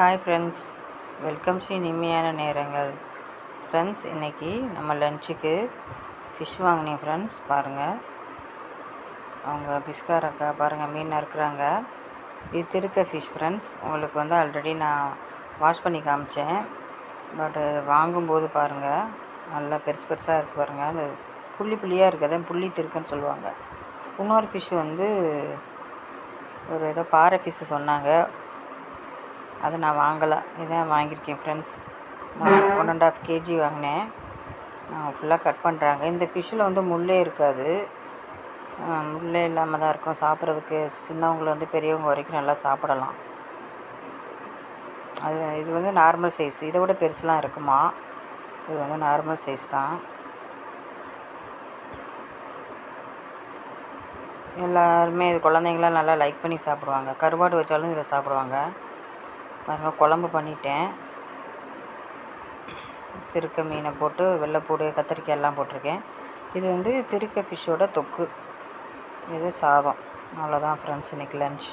Hi friends welcome Sri இனிமையான நேரங்கள். Friends இன்றைக்கி நம்ம லஞ்சுக்கு ஃபிஷ் வாங்கினேன் ஃப்ரெண்ட்ஸ் பாருங்கள் அவங்க ஃபிஷ்கார அக்கா பாருங்கள் மீன் இருக்கிறாங்க இது திருக்க ஃபிஷ் ஃப்ரெண்ட்ஸ் உங்களுக்கு வந்து ஆல்ரெடி நான் வாஷ் பண்ணி காமிச்சேன். பட்டு வாங்கும்போது பாருங்கள் நல்லா பெருசு பெருசாக இருக்குது பாருங்கள் அது புள்ளி புள்ளியாக இருக்குது அதான் புள்ளி திருக்குன்னு சொல்லுவாங்க. இன்னொரு ஃபிஷ் வந்து ஒரு ஏதோ பாறை ஃபிஷ்ஷு சொன்னாங்க. அது நான் வாங்கலை. இதான் வாங்கியிருக்கேன் friends one and half KG வாங்கினேன். ஃபுல்லாக கட் பண்ணுறாங்க இந்த ஃபிஷ்ஷில் வந்து முள்ளே இருக்காது. முள்ளே இல்லாமல் தான் இருக்கும். சாப்பிட்றதுக்கு சின்னவங்கள வந்து பெரியவங்க வரைக்கும் நல்லா சாப்பிடலாம். அது இது வந்து நார்மல் சைஸ் இதை விட பெருசுலாம் இருக்குமா? இது வந்து நார்மல் சைஸ் தான். எல்லாருமே இது குழந்தைங்களாம் நல்லா லைக் பண்ணி சாப்பிடுவாங்க. கருவாடு வச்சாலும் இதில் சாப்பிடுவாங்க. பாருங்கள் குழம்பு பண்ணிட்டேன். திருக்க மீனை போட்டு வெள்ளைப்பூடு கத்திரிக்காய் எல்லாம் போட்டிருக்கேன். இது வந்து திருக்க ஃபிஷ்ஷோட தொக்கு. இது சாதம். அவ்வளோதான் ஃப்ரெண்ட்ஸ் இன்றைக்கி லன்ச்